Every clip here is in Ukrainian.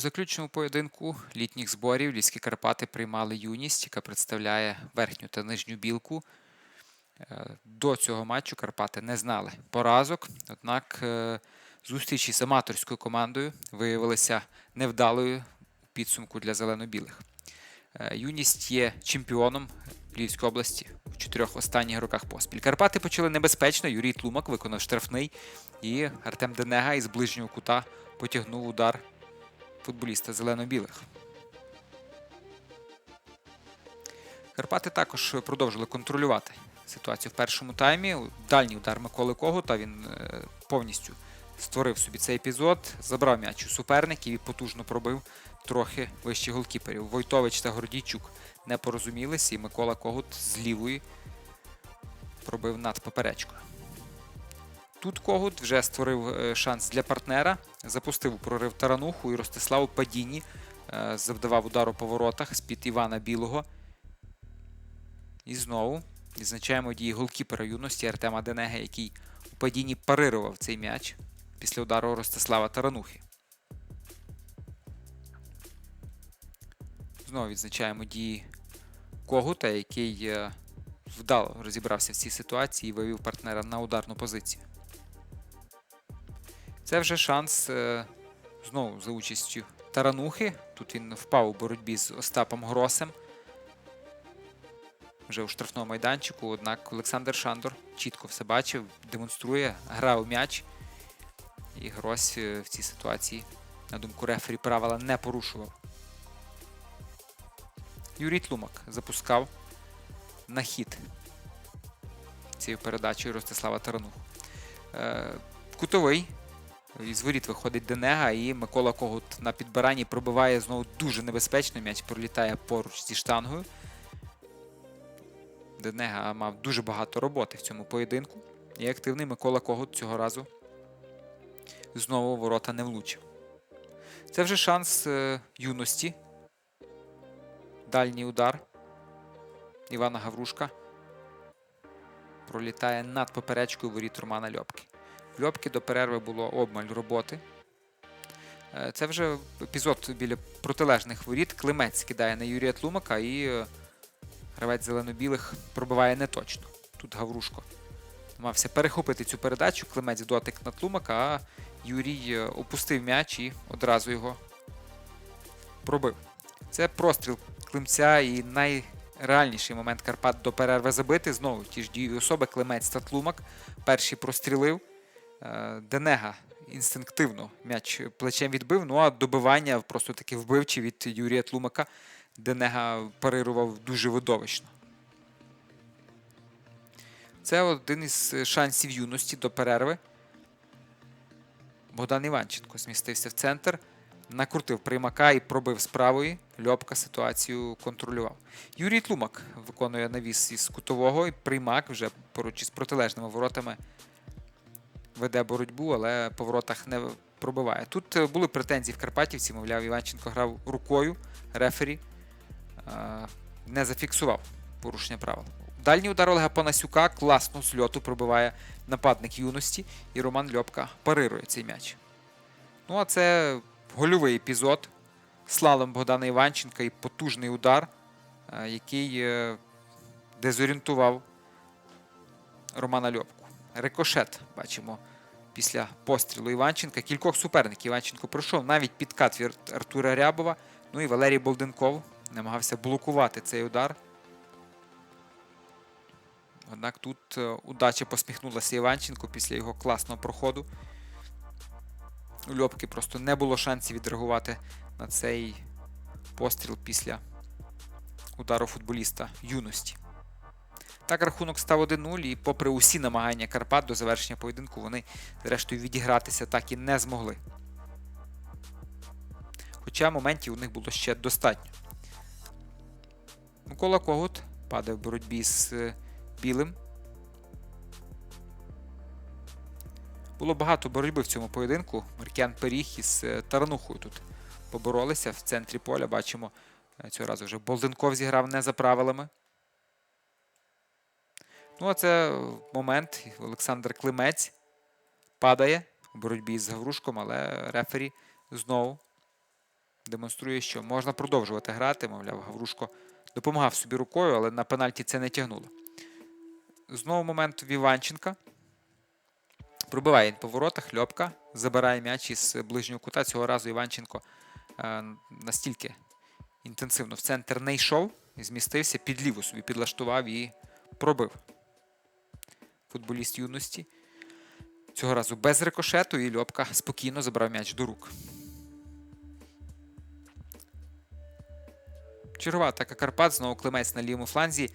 У заключному поєдинку літніх зборів Львівські Карпати приймали юність, яка представляє верхню та нижню білку. Е, До цього матчу Карпати не знали поразок, однак е, зустрічі з аматорською командою виявилися невдалою у підсумку для зелено-білих. Е, Юність є чемпіоном Львівської області в чотирьох останніх роках поспіль. Карпати почали небезпечно. Юрій Тлумак виконав штрафний, і Артем Денега із ближнього кута потягнув удар футболіста зелено-білих. Карпати також продовжили контролювати ситуацію в першому таймі. Дальній удар Миколи Когута він е, повністю створив собі цей епізод, забрав м'яч у суперників і потужно пробив трохи вище голкіперів. Войтович та Гордійчук не порозумілись, і Микола Когут з лівої пробив над поперечкою. Тут Когут вже створив е, шанс для партнера, запустив прорив тарануху і Ростислав у падінні е, завдавав удар у поворотах з-під Івана Білого. І знову відзначаємо дії голкіпера юності Артема Денеге, який у падінні парирував цей м'яч після удару Ростислава Таранухи. Знову відзначаємо дії Когута, який е, вдало розібрався в цій ситуації і вивів партнера на ударну позицію. Це вже шанс е, знову за участю Таранухи. Тут він впав у боротьбі з Остапом Гросем. Вже у штрафному майданчику, однак Олександр Шандор чітко все бачив, демонструє, грав м'яч. І Грось е, в цій ситуації, на думку рефері, правила не порушував. Юрій Тлумак запускав на хід цією передачею Ростислава Тарануху. Е, Кутовий. Із воріт виходить Денега, і Микола Когут на підбиранні пробиває знову дуже небезпечно. М'яч пролітає поруч зі штангою. Денега мав дуже багато роботи в цьому поєдинку. І активний Микола Когут цього разу знову ворота не влучив. Це вже шанс е, юності. Дальній удар Івана Гаврушка пролітає над поперечкою воріт Романа Льопки. Льопки до перерви було обмаль роботи. Е, Це вже епізод біля протилежних воріт. Климець кидає на Юрія Тлумака і е, гравець зелено-білих пробиває неточно. Тут Гаврушко намагався перехопити цю передачу. Климець дотик на Тлумака, а Юрій е, опустив м'яч і одразу його пробив. Це простріл Климця і найреальніший момент Карпат до перерви забити. Знову ті ж дієві особи Климець та Тлумак. Перший прострілив. Е, Денега інстинктивно м'яч плечем відбив. Ну а добивання просто таки вбивчі від Юрія Тлумака. Денега парирував дуже видовищно. Це один із шансів юності до перерви. Богдан Іванченко змістився в центр, накрутив приймака і пробив з правої. Льопка ситуацію контролював. Юрій Тлумак виконує навіс із кутового, і приймак вже поруч із протилежними воротами веде боротьбу, але по воротах не пробиває. Тут е, були претензії в Карпатівці, мовляв, Іванченко грав рукою, рефері е, не зафіксував порушення правил. Дальній удар Олега Панасюка класно з льоту пробиває нападник юності, і Роман Льопка парирує цей м'яч. Ну, а це гольовий епізод. Слалом Богдана Іванченка і потужний удар, е, який дезорієнтував Романа Льопку. Рикошет бачимо після пострілу Іванченка. Кількох суперників Іванченко пройшов навіть підкат від Артура Рябова. Ну і Валерій Болденков намагався блокувати цей удар. Однак тут е, удача посміхнулася Іванченко після його класного проходу. У Льопки просто не було шансів відреагувати на цей постріл після удару футболіста юності. Так рахунок став 1-0, і попри усі намагання Карпат до завершення поєдинку, вони, зрештою, відігратися так і не змогли. Хоча моментів у них було ще достатньо. Микола Когут падає в боротьбі з е, білим. Було багато боротьби в цьому поєдинку. Маркіян Періг із е, Таранухою тут поборолися. В центрі поля бачимо, е, цього разу вже Болденков зіграв не за правилами. Ну, а це момент. Олександр Климець падає у боротьбі з Гаврушком, але рефері знову демонструє, що можна продовжувати грати. Мовляв, Гаврушко допомагав собі рукою, але на пенальті це не тягнуло. Знову момент в Іванченка. Пробиває він по воротах, Льопка забирає м'яч із ближнього кута. Цього разу Іванченко е, настільки інтенсивно в центр не йшов, змістився, під ліву собі підлаштував і пробив. Футболіст юності. Цього разу без рикошету, і Льопка спокійно забрав м'яч до рук. Чергова атака Карпат, знову Климець на лівому фланзі.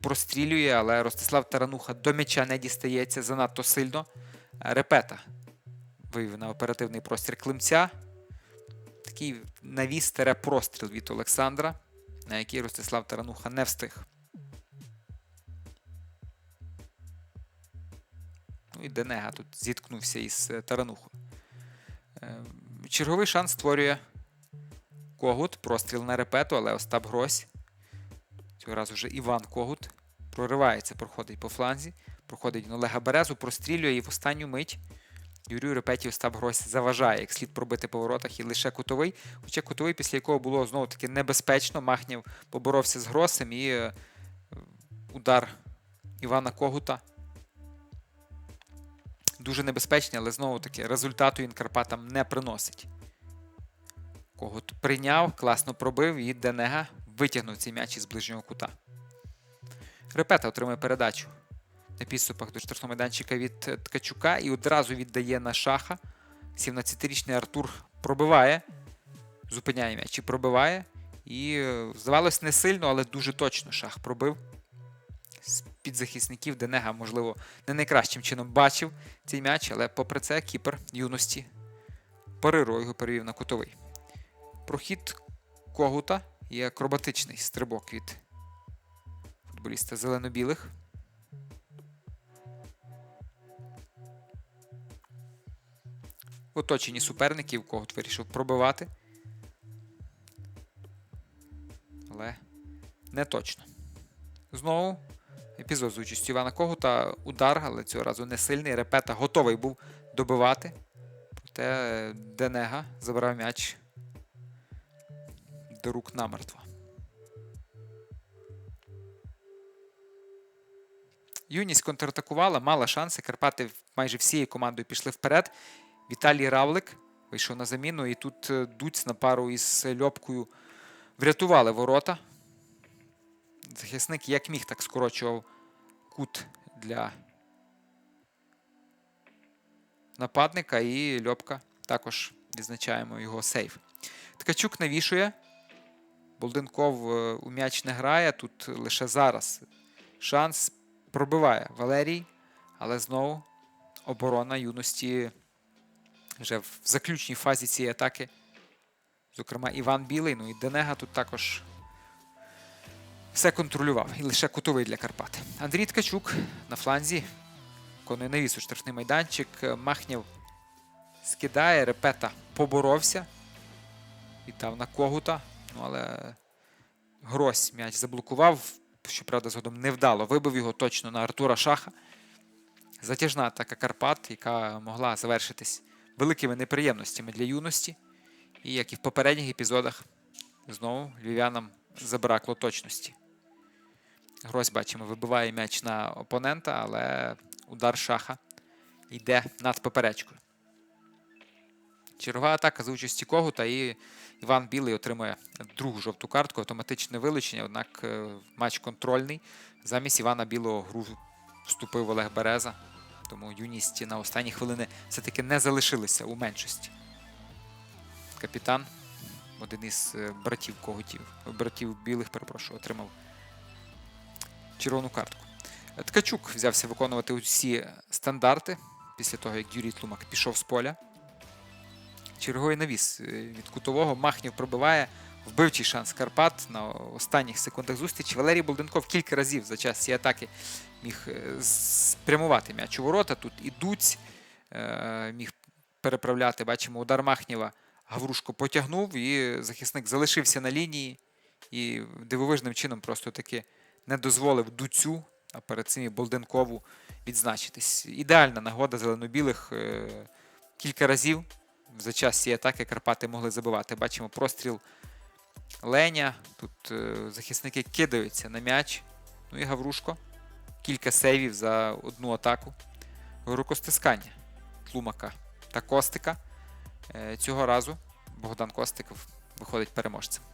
Прострілює, але Ростислав Тарануха до м'яча не дістається занадто сильно. Репета вивів на оперативний простір Климця. Такий навіс-простріл від Олександра, на який Ростислав Тарануха не встиг. Ну і Денега тут зіткнувся із е, Таранухою. Е, Черговий шанс створює Когут. Простріл на репету, але Остап Грось. Цього разу вже Іван Когут. Проривається, проходить по фланзі. Проходить він Олега Березу, прострілює і в останню мить Юрію Репеті Остап Грось заважає, як слід пробити по воротах і лише кутовий. Хоча кутовий, після якого було знову таки небезпечно. Махнів поборовся з Гросем і е, удар Івана Когута. Дуже небезпечний, але знову таки результату він Карпатам не приносить. Когут прийняв, класно пробив і Денега витягнув цей м'яч із ближнього кута. Репета отримує передачу на підступах до штрафного майданчика від е, Ткачука і одразу віддає на шаха. 17-річний Артур пробиває, зупиняє м'яч і пробиває. І, е, здавалось, не сильно, але дуже точно шах пробив. З-під захисників Денега, можливо, не найкращим чином бачив цей м'яч, але попри це кіпер юності парирував його перевів на кутовий. Прохід Когута і акробатичний стрибок від футболіста зелено-білих. В оточенні суперників Когут вирішив пробивати. Але не точно. Знову епізод з участю Івана Когута. Удар, але цього разу не сильний. Репета готовий був добивати. Проте Денега забрав м'яч до рук намертво. Юність контратакувала, мала шанси. Карпати майже всією командою пішли вперед. Віталій Равлик вийшов на заміну, і тут е, Дуць на пару із Льопкою врятували ворота. Захисник як міг, так скорочував кут для нападника, і Льопка також відзначаємо його сейф. Ткачук навішує. Болденков е, у м'яч не грає. Тут лише зараз шанс пробиває Валерій, але знову оборона юності вже в заключній фазі цієї атаки. Зокрема, Іван Білий, ну і Денега тут також все контролював. І лише кутовий для Карпат. Андрій Ткачук на фланзі. Виконує навіс у штрафний майданчик. Махнєв скидає, репета поборовся. Віддав на когута. Ну, але Грось м'яч заблокував. Щоправда, згодом невдало. Вибив його точно на Артура Шаха. Затяжна атака Карпат, яка могла завершитись великими неприємностями для юності. І як і в попередніх епізодах, знову львів'янам забракло точності. Грось, бачимо, вибиває м'яч на опонента, але удар шаха йде над поперечкою. Чергова атака за участі Когута і Іван Білий отримує другу жовту картку, автоматичне вилучення, однак е, матч контрольний. Замість Івана Білого гру вступив Олег Береза. Тому юність на останні хвилини все-таки не залишилися у меншості. Капітан, один із е, братів когутів, братів білих, перепрошую, отримав червону картку. Ткачук взявся виконувати усі стандарти після того, як Юрій Тлумак пішов з поля. Черговий навіс е, від кутового Махнів пробиває вбивчий шанс Карпат на останніх секундах зустрічі. Валерій Болденков кілька разів за час цієї атаки міг е, спрямувати м'яч у ворота. Тут і Дуць е, міг переправляти. Бачимо, удар Махнєва Гаврушко потягнув, і захисник залишився на лінії. І дивовижним чином просто таки не дозволив Дуцю, а перед цим і Болденкову відзначитись. Ідеальна нагода зелено-білих. Кілька разів за час цієї атаки Карпати могли забивати. Бачимо простріл Леня. Тут е, захисники кидаються на м'яч. Ну і Гаврушко. Кілька сейвів за одну атаку. Рукостискання Тлумака та Костика. Е, Цього разу Богдан Костик виходить переможцем.